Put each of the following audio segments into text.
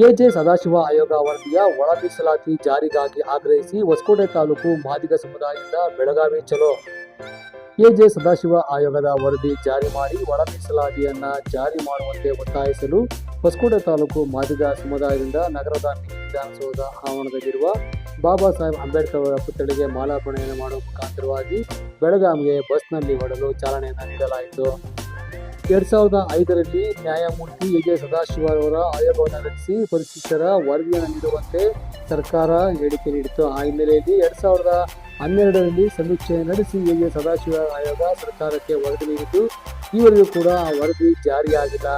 K J Sadashiva ಆಯೋಗ ವರದಿಯ ಒಳ ಮೀಸಲಾತಿ ಜಾರಿಗಾಗಿ ಆಗ್ರಹಿಸಿ ಹೊಸಕೋಟೆ ತಾಲೂಕು ಮಾದಿಗ ಸಮುದಾಯದಿಂದ ಬೆಳಗಾವಿ ಚಲೋ. ಕೆಜೆ ಸದಾಶಿವ ಆಯೋಗದ ವರದಿ ಜಾರಿ ಮಾಡಿ ಒಳ ಮೀಸಲಾತಿಯನ್ನ ಜಾರಿ ಮಾಡುವಂತೆ ಒತ್ತಾಯಿಸಲು ಹೊಸಕೋಟೆ ತಾಲೂಕು ಮಾದಿಗ ಸಮುದಾಯದಿಂದ ನಗರದ ವಿಧಾನಸೌಧ ಆವರಣದಲ್ಲಿರುವ ಬಾಬಾ ಸಾಹೇಬ್ ಅಂಬೇಡ್ಕರ್ ಅವರ ಪುತ್ಥಳಿಗೆ ಮಾಲಾರ್ಪಣೆಯನ್ನು ಮಾಡುವ ಮುಖಾಂತರವಾಗಿ ಬೆಳಗಾವಿಗೆ ಬಸ್ನಲ್ಲಿ ಹೊರಡಲು ಚಾಲನೆಯನ್ನು ನೀಡಲಾಯಿತು. ಎರಡ್ ಸಾವಿರದ ಐದರಲ್ಲಿ ನ್ಯಾಯಮೂರ್ತಿ ಎ ಜೆ ಸದಾಶಿವ ಅವರ ಆಯೋಗವನ್ನು ರಚಿಸಿ ಪರಿಶಿಷ್ಟರ ವರದಿಯನ್ನು ನೀಡುವಂತೆ ಸರ್ಕಾರ ಹೇಳಿಕೆ ನೀಡಿತು ಆ ಹಿನ್ನೆಲೆಯಲ್ಲಿ ಎರಡ್ ಸಾವಿರದ ಹನ್ನೆರಡರಲ್ಲಿ ಸಮೀಕ್ಷೆ ನಡೆಸಿ ಎ ಜೆ ಸದಾಶಿವ ಆಯೋಗ ಸರ್ಕಾರಕ್ಕೆ ವರದಿ ನೀಡಿದ್ದು, ಈವರೆಗೂ ಕೂಡ ಆ ವರದಿ ಜಾರಿಯಾಗಿಲ್ಲ.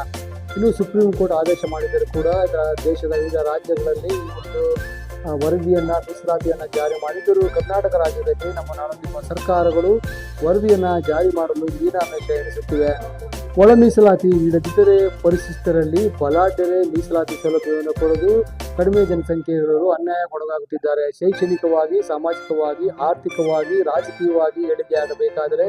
ಇನ್ನು ಸುಪ್ರೀಂ ಕೋರ್ಟ್ ಆದೇಶ ಮಾಡಿದರೂ ಕೂಡ ದೇಶದ ವಿವಿಧ ರಾಜ್ಯಗಳಲ್ಲಿ ಈ ಒಂದು ವರದಿಯನ್ನು, ಮೀಸಲಾತಿಯನ್ನು ಜಾರಿ ಮಾಡಿದ್ದರೂ ಕರ್ನಾಟಕ ರಾಜ್ಯದಲ್ಲಿ ನಮ್ಮ ನಮ್ಮ ಸರ್ಕಾರಗಳು ವರದಿಯನ್ನು ಜಾರಿ ಮಾಡಲು ಮೀನಾಮೇಷ ಎಣಿಸುತ್ತಿವೆ ಒಳ ಮೀಸಲಾತಿ ನೀಡದಿದ್ದರೆ ಪರಿಶಿಷ್ಟರಲ್ಲಿ ಬಲಾಢ್ಯರೇ ಮೀಸಲಾತಿ ಸೌಲಭ್ಯವನ್ನು ಕೊಡಲು ಕಡಿಮೆ ಜನಸಂಖ್ಯೆ ಇರೋರು ಅನ್ಯಾಯಕ್ಕೊಳಗಾಗುತ್ತಿದ್ದಾರೆ. ಶೈಕ್ಷಣಿಕವಾಗಿ, ಸಾಮಾಜಿಕವಾಗಿ, ಆರ್ಥಿಕವಾಗಿ, ರಾಜಕೀಯವಾಗಿ ಏಳಿಗೆಯಾಗಬೇಕಾದರೆ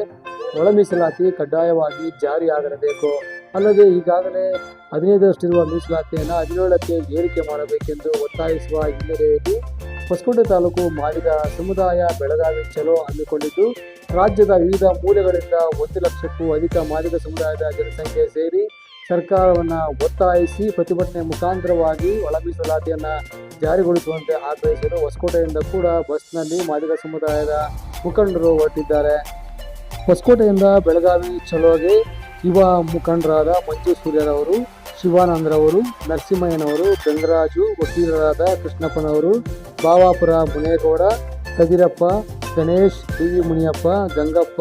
ಒಳ ಮೀಸಲಾತಿ ಕಡ್ಡಾಯವಾಗಿ ಜಾರಿಯಾಗಿರಬೇಕು ಅಲ್ಲದೆ ಈಗಾಗಲೇ ಹದಿನೈದರಷ್ಟಿರುವ ಮೀಸಲಾತಿಯನ್ನು ಹದಿನೇಳಕ್ಕೆ ಏರಿಕೆ ಮಾಡಬೇಕೆಂದು ಒತ್ತಾಯಿಸುವ ಹಿನ್ನೆಲೆಯಲ್ಲಿ ಹೊಸಕೋಟೆ ತಾಲೂಕು ಮಾಡಿದ ಸಮುದಾಯ ಬೆಳಗಾವಿ ಚಲೋ ಹಮ್ಮಿಕೊಂಡಿದ್ದು. ರಾಜ್ಯದ ವಿವಿಧ ಮೂಲೆಗಳಿಂದ ಒಂದು ಲಕ್ಷಕ್ಕೂ ಅಧಿಕ ಮಾದಿಗ ಸಮುದಾಯದ ಜನಸಂಖ್ಯೆ ಸೇರಿ ಸರ್ಕಾರವನ್ನು ಒತ್ತಾಯಿಸಿ ಪ್ರತಿಭಟನೆ ಮುಖಾಂತರವಾಗಿ ಒಳ ಮೀಸಲಾತಿಯನ್ನ ಜಾರಿಗೊಳಿಸುವಂತೆ ಆಗ್ರಹಿಸಿದರು. ಹೊಸಕೋಟೆಯಿಂದ ಕೂಡ ಬಸ್ನಲ್ಲಿ ಮಾದಿಗ ಸಮುದಾಯದ ಮುಖಂಡರು ಹೊರಟಿದ್ದಾರೆ. ಹೊಸಕೋಟೆಯಿಂದ ಬೆಳಗಾವಿ ಚಲೋಗೆ ಯುವ ಮುಖಂಡರಾದ ಮಂಜು ಸೂರ್ಯರವರು, ಶಿವಾನಂದರವರು, ನರಸಿಂಹಯ್ಯನವರು, ಗಂಗರಾಜು, ವಕೀಲರಾದ ಕೃಷ್ಣಪ್ಪನವರು, ಬಾವಾಪುರ ಮುನೇಗೌಡ, ಕದಿರಪ್ಪ ಗಣೇಶ್, ಟಿ. ವಿ ಮುನಿಯಪ್ಪ, ಗಂಗಪ್ಪ,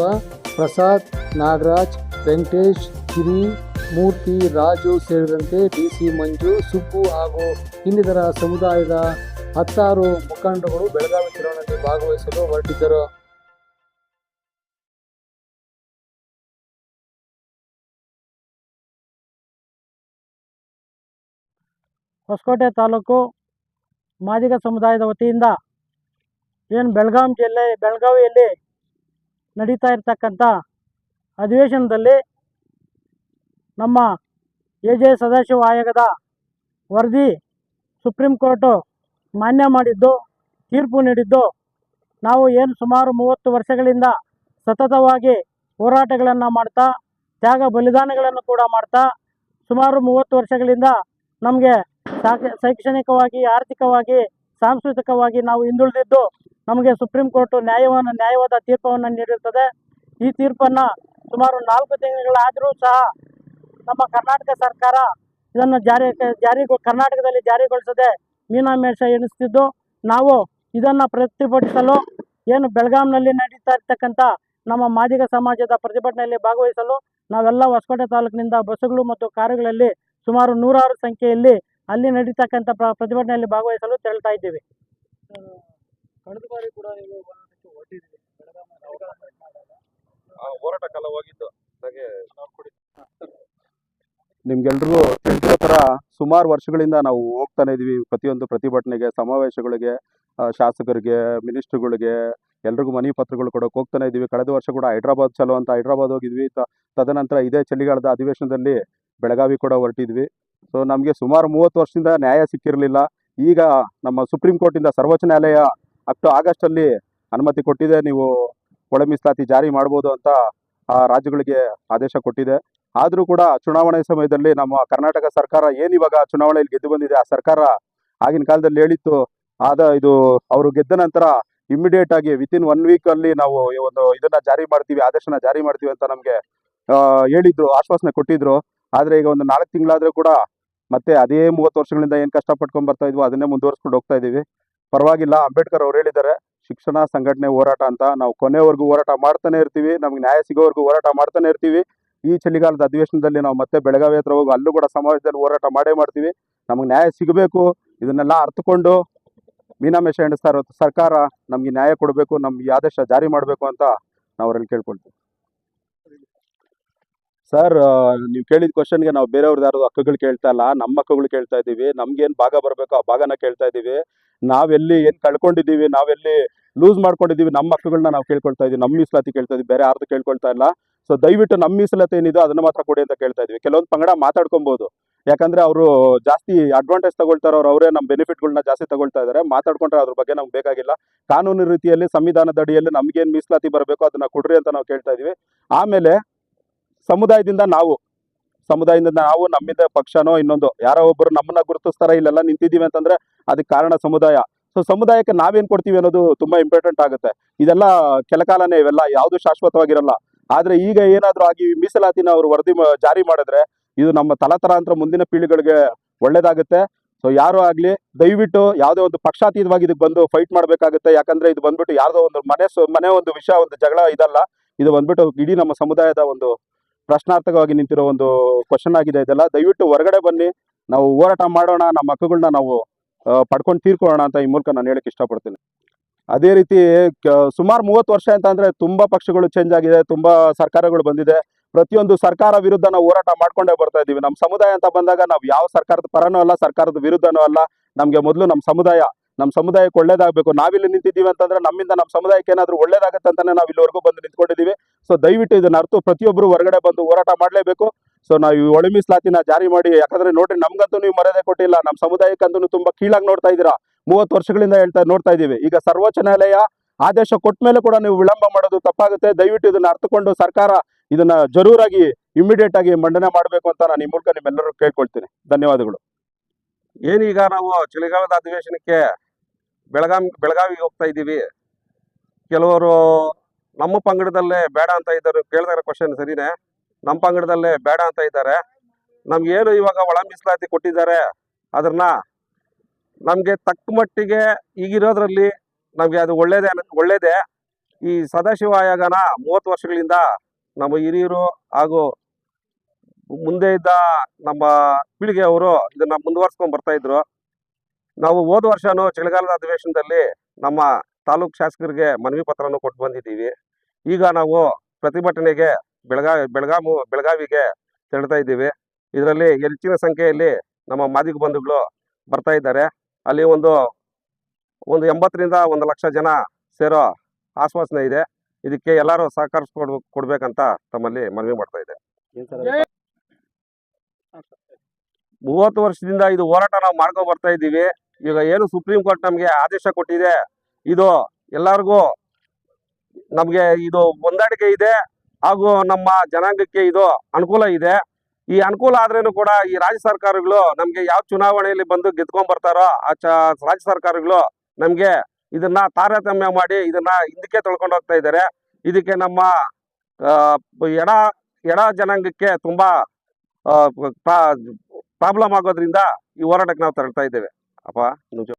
ಪ್ರಸಾದ್, ನಾಗರಾಜ್, ವೆಂಕಟೇಶ್ ಗಿರಿ ಮೂರ್ತಿ, ರಾಜು ಸೇರಿದಂತೆ ಡಿ. ಸಿ. ಮಂಜು, ಸುಬ್ಬು ಹಾಗೂ ಇನ್ನಿತರ ಸಮುದಾಯದ ಹತ್ತಾರು ಮುಖಂಡಗಳು ಬೆಳಗಾವಿ ಚುನಾವಣೆಯಲ್ಲಿ ಭಾಗವಹಿಸಲು ಹೊರಟಿದ್ದರು. ಹೊಸಕೋಟೆ ತಾಲೂಕು ಮಾದಿಗ ಸಮುದಾಯದ ವತಿಯಿಂದ ಏನು ಬೆಳಗಾವಿ ಜಿಲ್ಲೆ, ಬೆಳಗಾವಿಯಲ್ಲಿ ನಡೀತಾ ಇರ್ತಕ್ಕಂಥ ಅಧಿವೇಶನದಲ್ಲಿ ನಮ್ಮ ಎ ಜೆ ಸದಾಶಿವ ಆಯೋಗದ ವರದಿ ಸುಪ್ರೀಂ ಕೋರ್ಟು ಮಾನ್ಯ ಮಾಡಿದ್ದು, ತೀರ್ಪು ನೀಡಿದ್ದು, ನಾವು ಏನು ಸುಮಾರು ಮೂವತ್ತು ವರ್ಷಗಳಿಂದ ಸತತವಾಗಿ ಹೋರಾಟಗಳನ್ನು ಮಾಡ್ತಾ, ತ್ಯಾಗ ಬಲಿದಾನಗಳನ್ನು ಕೂಡ ಮಾಡ್ತಾ, ಸುಮಾರು ಮೂವತ್ತು ವರ್ಷಗಳಿಂದ ನಮಗೆ ಶೈಕ್ಷಣಿಕವಾಗಿ, ಆರ್ಥಿಕವಾಗಿ, ಸಾಂಸ್ಕೃತಿಕವಾಗಿ ನಾವು ಹಿಂದುಳಿದಿದ್ದು ನಮಗೆ ಸುಪ್ರೀಂ ಕೋರ್ಟ್ ನ್ಯಾಯವನ್ನು ನ್ಯಾಯವಾದ ತೀರ್ಪನ್ನು ನೀಡಿರುತ್ತದೆ ಈ ತೀರ್ಪನ್ನು ಸುಮಾರು ನಾಲ್ಕು ತಿಂಗಳಾದರೂ ಸಹ ನಮ್ಮ ಕರ್ನಾಟಕ ಸರ್ಕಾರ ಇದನ್ನು ಜಾರಿ ಜಾರಿ, ಕರ್ನಾಟಕದಲ್ಲಿ ಜಾರಿಗೊಳಿಸದೆ ಮೀನಾಮೇಷ ಎಣಿಸ್ತಿದ್ದು. ನಾವು ಇದನ್ನು ಪ್ರತಿಭಟಿಸಲು, ಏನು ಬೆಳಗಾಂನಲ್ಲಿ ನಡೀತಾ ಇರ್ತಕ್ಕಂಥ ನಮ್ಮ ಮಾದಿಗ ಸಮಾಜದ ಪ್ರತಿಭಟನೆಯಲ್ಲಿ ಭಾಗವಹಿಸಲು ನಾವೆಲ್ಲ ಹೊಸಕೋಟೆ ತಾಲೂಕಿನಿಂದ ಬಸ್ಸುಗಳು ಮತ್ತು ಕಾರುಗಳಲ್ಲಿ ಸುಮಾರು ನೂರಾರು ಸಂಖ್ಯೆಯಲ್ಲಿ ಅಲ್ಲಿ ನಡೀತಕ್ಕಂಥ ಪ್ರ, ಪ್ರತಿಭಟನೆಯಲ್ಲಿ ಭಾಗವಹಿಸಲು ತೆರಳ್ತಾ ಇದ್ದೀವಿ. ಕಳೆದ ಬಾರಿ ಕೂಡ ನೀವು ಹೋರಾಟಕ್ಕೆ ಹೋರಾಟ ಕಾಲ ಹೋಗಿದ್ದು. ನಿಮ್ಗೆಲ್ರಿಗೂ ತಿಳಿದಿರೋ ಥರ ಸುಮಾರು ವರ್ಷಗಳಿಂದ ನಾವು ಹೋಗ್ತಾನೆ ಇದೀವಿ. ಪ್ರತಿಯೊಂದು ಪ್ರತಿಭಟನೆಗೆ ಸಮಾವೇಶಗಳಿಗೆ ಆ, ಶಾಸಕರಿಗೆ ಮಿನಿಸ್ಟ್ರುಗಳಿಗೆ ಎಲ್ರಿಗೂ ಮನವಿ ಪತ್ರಗಳು ಕೊಡೋಕೆ ಹೋಗ್ತಾನೆ ಇದೀವಿ. ಕಳೆದ ವರ್ಷ ಕೂಡ ಹೈದ್ರಾಬಾದ್ ಚಲೋ ಅಂತ ಹೈದ್ರಾಬಾದ್ ಹೋಗಿದ್ವಿ. ತದನಂತರ ಇದೇ ಚಳಿಗಾಲದ ಅಧಿವೇಶನದಲ್ಲಿ ಬೆಳಗಾವಿ ಕೂಡ ಹೊರಟಿದ್ವಿ. ಸೊ ನಮಗೆ ಸುಮಾರು ಮೂವತ್ತು ವರ್ಷದಿಂದ ನ್ಯಾಯ ಸಿಕ್ಕಿರಲಿಲ್ಲ. ಈಗ ನಮ್ಮ ಸುಪ್ರೀಂ ಕೋರ್ಟಿಂದ ಸರ್ವೋಚ್ಚ ನ್ಯಾಯಾಲಯ ಅಕ್ಟೋ ಆಗಸ್ಟಲ್ಲಿ ಅನುಮತಿ ಕೊಟ್ಟಿದೆ. ನೀವು ಒಳ ಮೀಸಲಾತಿ ಜಾರಿ ಮಾಡ್ಬೋದು ಅಂತ ಆ ರಾಜ್ಯಗಳಿಗೆ ಆದೇಶ ಕೊಟ್ಟಿದೆ. ಆದರೂ ಕೂಡ ಚುನಾವಣೆ ಸಮಯದಲ್ಲಿ ನಮ್ಮ ಕರ್ನಾಟಕ ಸರ್ಕಾರ ಏನಿವಾಗ ಚುನಾವಣೆಯಲ್ಲಿ ಗೆದ್ದು ಬಂದಿದೆ, ಆ ಸರ್ಕಾರ ಆಗಿನ ಕಾಲದಲ್ಲಿ ಹೇಳಿತ್ತು. ಆದ ಇದು ಅವರು ಗೆದ್ದ ನಂತರ ಇಮಿಡಿಯೇಟ್ ಆಗಿ ವಿತಿನ್ ಒನ್ ವೀಕ್ ಅಲ್ಲಿ ನಾವು ಈ ಒಂದು ಇದನ್ನ ಜಾರಿ ಮಾಡ್ತೀವಿ, ಆದೇಶನ ಜಾರಿ ಮಾಡ್ತೀವಿ ಅಂತ ನಮಗೆ ಹೇಳಿದ್ರು, ಆಶ್ವಾಸನೆ ಕೊಟ್ಟಿದ್ರು. ಆದ್ರೆ ಈಗ ಒಂದು ನಾಲ್ಕು ತಿಂಗಳಾದ್ರೂ ಕೂಡ ಮತ್ತೆ ಅದೇ ಮೂವತ್ತು ವರ್ಷಗಳಿಂದ ಏನು ಕಷ್ಟಪಟ್ಕೊಂಡು ಬರ್ತಾ ಇದ್ವು ಅದನ್ನೇ ಮುಂದುವರ್ಸ್ಕೊಂಡು ಹೋಗ್ತಾ ಇದೀವಿ. ಪರವಾಗಿಲ್ಲ, ಅಂಬೇಡ್ಕರ್ ಅವ್ರು ಹೇಳಿದ್ದಾರೆ, ಶಿಕ್ಷಣ ಸಂಘಟನೆ ಹೋರಾಟ ಅಂತ ನಾವು ಕೊನೆವರೆಗೂ ಹೋರಾಟ ಮಾಡ್ತಾನೆ ಇರ್ತೀವಿ, ನಮ್ಗೆ ನ್ಯಾಯ ಸಿಗೋವರೆಗೂ ಹೋರಾಟ ಮಾಡ್ತಾನೆ ಇರ್ತೀವಿ. ಈ ಚಳಿಗಾಲದ ಅಧಿವೇಶನದಲ್ಲಿ ನಾವು ಮತ್ತೆ ಬೆಳಗಾವಿ ಹತ್ರ ಹೋಗಿ ಅಲ್ಲೂ ಕೂಡ ಸಮಾಜದಲ್ಲಿ ಹೋರಾಟ ಮಾಡೇ ಮಾಡ್ತೀವಿ. ನಮ್ಗೆ ನ್ಯಾಯ ಸಿಗಬೇಕು, ಇದನ್ನೆಲ್ಲ ಅರ್ಥಕೊಂಡು ಮೀನಾಮೇಶ ಎಣಿಸ್ತಾ ಇರೋ ಸರ್ಕಾರ ನಮಗೆ ನ್ಯಾಯ ಕೊಡಬೇಕು, ನಮ್ಗೆ ಆದೇಶ ಜಾರಿ ಮಾಡಬೇಕು ಅಂತ ನಾವು ಅವರಲ್ಲಿ ಕೇಳ್ಕೊಳ್ತೀವಿ. ಸರ್ ನೀವು ಕೇಳಿದ ಕ್ವಶನ್ಗೆ ನಾವು ಬೇರೆಯವ್ರದ್ದು ಯಾರು ಹಕ್ಕುಗಳು ಕೇಳ್ತಾ ಇಲ್ಲ, ನಮ್ಮ ಹಕ್ಕುಗಳು ಕೇಳ್ತಾ ಇದ್ದೀವಿ, ನಮ್ಗೇನು ಭಾಗ ಬರಬೇಕು ಆ ಭಾಗನ ಕೇಳ್ತಾ ಇದ್ದೀವಿ. ನಾವೆಲ್ಲಿ ಏನು ಕಳ್ಕೊಂಡಿದ್ದೀವಿ, ನಾವೆಲ್ಲಿ ಲೂಸ್ ಮಾಡ್ಕೊಂಡಿದ್ದೀವಿ, ನಮ್ಮ ಮಕ್ಕಳನ್ನ ನಾವು ಕೇಳ್ಕೊಳ್ತಾ ಇದ್ದೀವಿ, ನಮ್ಮ ಮೀಸಲಾತಿ ಕೇಳ್ತಾ ಇದ್ದೀವಿ, ಬೇರೆ ಯಾರ್ದು ಕೇಳ್ಕೊಳ್ತಾ ಇಲ್ಲ. ಸೊ ದಯವಿಟ್ಟು ನಮ್ಮ ಮೀಸಲಾತಿ ಏನಿದೆ ಅದನ್ನ ಮಾತ್ರ ಕೊಡಿ ಅಂತ ಕೇಳ್ತಾ ಇದೀವಿ. ಕೆಲವೊಂದು ಪಂಗಡ ಮಾತಾಡ್ಕೊಬೋದು. ಯಾಕಂದ್ರೆ ಅವರು ಜಾಸ್ತಿ ಅಡ್ವಾಂಟೇಜ್ ತಗೊಳ್ತಾರೆ ಅವ್ರು ಅವರೇ ನಮ್ಮ ಬೆನಿಫಿಟ್ಗಳನ್ನ ಜಾಸ್ತಿ ತಗೊಳ್ತಾ ಇದ್ದಾರೆ ಮಾತಾಡ್ಕೊಂಡ್ರೆ ಅದ್ರ ಬಗ್ಗೆ ನಮ್ಗೆ ಬೇಕಾಗಿಲ್ಲ. ಕಾನೂನು ರೀತಿಯಲ್ಲಿ, ಸಂವಿಧಾನದ ಅಡಿಯಲ್ಲಿ ನಮ್ಗೇನು ಮೀಸಲಾತಿ ಬರಬೇಕು ಅದನ್ನ ಕೊಡ್ರಿ ಅಂತ ನಾವು ಕೇಳ್ತಾ ಇದೀವಿ. ಆಮೇಲೆ ಸಮುದಾಯದಿಂದ ನಾವು ಸಮುದಾಯದಿಂದ ನಾವು, ನಮ್ಮಿಂದ ಪಕ್ಷನೋ, ಇನ್ನೊಂದು ಯಾರೋ ಒಬ್ಬರು ನಮ್ಮನ್ನ ಗುರುತಿಸ್ತಾರ ಇಲ್ಲೆಲ್ಲ ನಿಂತಿದ್ದೀವಿ ಅಂತಂದ್ರೆ ಅದಕ್ಕೆ ಕಾರಣ ಸಮುದಾಯ. ಸೊ ಸಮುದಾಯಕ್ಕೆ ನಾವೇನ್ ಕೊಡ್ತೀವಿ ಅನ್ನೋದು ತುಂಬಾ ಇಂಪಾರ್ಟೆಂಟ್ ಆಗುತ್ತೆ. ಇದೆಲ್ಲ ಕೆಲಕಾಲನೇ ಇವೆಲ್ಲ, ಯಾವುದು ಶಾಶ್ವತವಾಗಿರಲ್ಲ. ಆದ್ರೆ ಈಗ ಏನಾದ್ರೂ ಆಗಿ ಮೀಸಲಾತಿನ ಅವರು ವರದಿ ಜಾರಿ ಮಾಡಿದ್ರೆ ಇದು ನಮ್ಮ ತಲತಲಾಂತರ ಮುಂದಿನ ಪೀಳಿಗೆಗಳಿಗೆ ಒಳ್ಳೇದಾಗುತ್ತೆ. ಸೊ ಯಾರು ಆಗ್ಲಿ, ದಯವಿಟ್ಟು ಯಾವುದೇ ಒಂದು ಪಕ್ಷಾತೀತವಾಗಿ ಇದಕ್ಕೆ ಬಂದು ಫೈಟ್ ಮಾಡಬೇಕಾಗುತ್ತೆ. ಯಾಕಂದ್ರೆ ಇದು ಬಂದ್ಬಿಟ್ಟು ಯಾರ್ದೋ ಒಂದು ಮನೆ ಮನೆ ಒಂದು ವಿಷಯ ಒಂದು ಜಗಳ ಇದಲ್ಲ. ಇದು ಬಂದ್ಬಿಟ್ಟು ಇಡೀ ನಮ್ಮ ಸಮುದಾಯದ ಒಂದು ಪ್ರಶ್ನಾರ್ಥಕವಾಗಿ ನಿಂತಿರೋ ಒಂದು ಕ್ವಶನ್ ಆಗಿದೆ ಇದೆಲ್ಲ. ದಯವಿಟ್ಟು ಹೊರಗಡೆ ಬನ್ನಿ. ನಾವು ಹೋರಾಟ ಮಾಡೋಣ. ನಮ್ಮ ಹಕ್ಕುಗಳನ್ನ ನಾವು ಪಡ್ಕೊಂಡು ತೀರ್ಕೊಳ್ಳೋಣ ಅಂತ ಈ ಮೂಲಕ ನಾನು ಹೇಳಕ್ ಇಷ್ಟಪಡ್ತೀನಿ. ಅದೇ ರೀತಿ ಸುಮಾರು ಮೂವತ್ತು ವರ್ಷ ಅಂತ ಅಂದ್ರೆ ತುಂಬಾ ಪಕ್ಷಗಳು ಚೇಂಜ್ ಆಗಿದೆ, ತುಂಬಾ ಸರ್ಕಾರಗಳು ಬಂದಿದೆ. ಪ್ರತಿಯೊಂದು ಸರ್ಕಾರ ವಿರುದ್ಧ ನಾವು ಹೋರಾಟ ಮಾಡ್ಕೊಂಡೇ ಬರ್ತಾ ಇದೀವಿ ನಮ್ಮ ಸಮುದಾಯ ಅಂತ ಬಂದಾಗ ನಾವು ಯಾವ ಸರ್ಕಾರದ ಪರನೂ ಅಲ್ಲ, ಸರ್ಕಾರದ ವಿರುದ್ಧನೂ ಅಲ್ಲ. ನಮ್ಗೆ ಮೊದಲು ನಮ್ಮ ಸಮುದಾಯ ನಮ್ಮ ಸಮುದಾಯಕ್ಕೆ ಒಳ್ಳೇದಾಗಬೇಕು. ನಾವಿಲ್ಲಿ ನಿಂತಿದ್ದೀವಿ ಅಂತಂದ್ರೆ ನಮ್ಮಿಂದ ನಮ್ಮ ಸಮುದಾಯಕ್ಕೆ ಏನಾದ್ರೂ ಒಳ್ಳೇದಾಗತ್ತೆ ಅಂತಾನೆ ನಾವು ಇಲ್ಲಿವರೆಗೂ ಬಂದು ನಿಂತ್ಕೊಂಡಿದ್ದೀವಿ. ಸೊ ದಯವಿಟ್ಟು ಇದನ್ನ ಅರ್ಥ ಪ್ರತಿಯೊಬ್ಬರು ಹೊರಗಡೆ ಬಂದು ಹೋರಾಟ ಮಾಡಲೇಬೇಕು. ಸೊ ನಾವು ಈ ಒಳ ಜಾರಿ ಮಾಡಿ, ಯಾಕಂದ್ರೆ ನೋಡ್ರಿ, ನಮ್ಗಂತೂ ನೀವು ಮರ್ಯಾದೆ ಕೊಟ್ಟಿಲ್ಲ. ನಮ್ಮ ಸಮುದಾಯಕ್ಕಂತೂ ತುಂಬಾ ಕೀಳಾಗಿ ನೋಡ್ತಾ ಇದ್ದೀರಾ. ಮೂವತ್ತು ವರ್ಷಗಳಿಂದ ಹೇಳ್ತಾ, ನೋಡ್ತಾ ಇದೀವಿ ಈಗ ಸರ್ವೋಚ್ಚ ನ್ಯಾಯಾಲಯ ಆದೇಶ ಕೊಟ್ಟ ಮೇಲೆ ಕೂಡ ನೀವು ವಿಳಂಬ ಮಾಡೋದು ತಪ್ಪಾಗುತ್ತೆ. ದಯವಿಟ್ಟು ಇದನ್ನ ಅರ್ಥಕೊಂಡು ಸರ್ಕಾರ ಇದನ್ನ ಜರೂರಾಗಿ ಇಮಿಡಿಯೇಟ್ ಆಗಿ ಮಂಡನೆ ಮಾಡಬೇಕು ಅಂತ ನಾನು ಈ ಮೂಲಕ ನಿಮ್ಮೆಲ್ಲರೂ ಕೇಳ್ಕೊಳ್ತೀನಿ. ಧನ್ಯವಾದಗಳು. ಏನೀಗ ನಾವು ಚಳಿಗಾಲದ ಅಧಿವೇಶನಕ್ಕೆ ಬೆಳಗಾಂ, ಬೆಳಗಾವಿಗೆ ಹೋಗ್ತಾ ಇದ್ದೀವಿ. ಕೆಲವರು ನಮ್ಮ ಪಂಗಡದಲ್ಲೇ ಬೇಡ ಅಂತ ಇದ್ದಾರೆ. ಕೇಳಿದಾಗ ಕ್ವಶನ್ ಸರಿನೇ. ನಮ್ಮ ಪಂಗಡದಲ್ಲೇ ಬೇಡ ಅಂತ ಇದ್ದಾರೆ. ನಮ್ಗೇನು ಇವಾಗ ಒಳ ಮೀಸಲಾತಿ ಕೊಟ್ಟಿದ್ದಾರೆ ಅದನ್ನ ನಮಗೆ ತಕ್ಕ ಮಟ್ಟಿಗೆ ಈಗಿರೋದ್ರಲ್ಲಿ ನಮಗೆ ಅದು ಒಳ್ಳೇದೇ ಅನ್ನೋದು ಒಳ್ಳೇದೇ. ಈ ಸದಾಶಿವ ಆಯೋಗನ ಮೂವತ್ತು ವರ್ಷಗಳಿಂದ ನಮ್ಮ ಹಿರಿಯರು ಹಾಗೂ ಮುಂದೆ ಇದ್ದ ನಮ್ಮ ಪೀಳಿಗೆಯವರು ಇದನ್ನ ಮುಂದುವರ್ಸ್ಕೊಂಡ್ ಬರ್ತಾ ಇದ್ರು. ನಾವು ಹೋದ ವರ್ಷನೂ ಚಳಿಗಾಲದ ಅಧಿವೇಶನದಲ್ಲಿ ನಮ್ಮ ತಾಲೂಕು ಶಾಸಕರಿಗೆ ಮನವಿ ಪತ್ರನೂ ಕೊಟ್ಟು ಬಂದಿದ್ದೀವಿ. ಈಗ ನಾವು ಪ್ರತಿಭಟನೆಗೆ ಬೆಳಗಾವಿ ಬೆಳಗಾಮು ಬೆಳಗಾವಿಗೆ ತೆರಳ್ತಾ ಇದ್ದೀವಿ. ಇದರಲ್ಲಿ ಹೆಚ್ಚಿನ ಸಂಖ್ಯೆಯಲ್ಲಿ ನಮ್ಮ ಮಾದಿಗ ಬಂಧುಗಳು ಬರ್ತಾ ಇದ್ದಾರೆ. ಅಲ್ಲಿ ಒಂದು ಒಂದು ಎಂಬತ್ತರಿಂದ ಒಂದು ಲಕ್ಷ ಜನ ಸೇರೋ ಆಶ್ವಾಸನೆ ಇದೆ. ಇದಕ್ಕೆ ಎಲ್ಲರೂ ಸಹಕಾರ ಕೊಡ್ಬೇಕಂತ ತಮ್ಮಲ್ಲಿ ಮನವಿ ಮಾಡ್ತಾ ಇದೆ ಮೂವತ್ತು ವರ್ಷದಿಂದ ಇದು ಹೋರಾಟ ನಾವು ಮಾಡ್ಕೊಂಡು ಬರ್ತಾ ಇದ್ದೀವಿ. ಈಗ ಏನು ಸುಪ್ರೀಂ ಕೋರ್ಟ್ ನಮಗೆ ಆದೇಶ ಕೊಟ್ಟಿದೆ ಇದು ಎಲ್ಲರಿಗೂ ನಮಗೆ ಇದು ಹೊಂದಾಣಿಕೆ ಇದೆ. ಹಾಗೂ ನಮ್ಮ ಜನಾಂಗಕ್ಕೆ ಇದು ಅನುಕೂಲ ಇದೆ. ಈ ಅನುಕೂಲ ಆದ್ರೇನು ಕೂಡ ಈ ರಾಜ್ಯ ಸರ್ಕಾರಗಳು ನಮಗೆ ಯಾವ ಚುನಾವಣೆಯಲ್ಲಿ ಬಂದು ಗೆದ್ಕೊಂಡ್ ಬರ್ತಾರೋ ಆ ಚ ರಾಜ್ಯ ಸರ್ಕಾರಗಳು ನಮಗೆ ಇದನ್ನ ತಾರತಮ್ಯ ಮಾಡಿ ಇದನ್ನ ಹಿಂದಕ್ಕೆ ತೊಳ್ಕೊಂಡು ಹೋಗ್ತಾ ಇದ್ದಾರೆ ಇದಕ್ಕೆ ನಮ್ಮ ಎಡ ಎಡ ಜನಾಂಗಕ್ಕೆ ತುಂಬಾ ಪ್ರಾಬ್ಲಮ್ ಆಗೋದ್ರಿಂದ ಈ ಹೋರಾಟಕ್ಕೆ ನಾವು ತರಳ್ತಾ ಇದ್ದೇವೆ. ಅಪ್ಪ ನಿಜ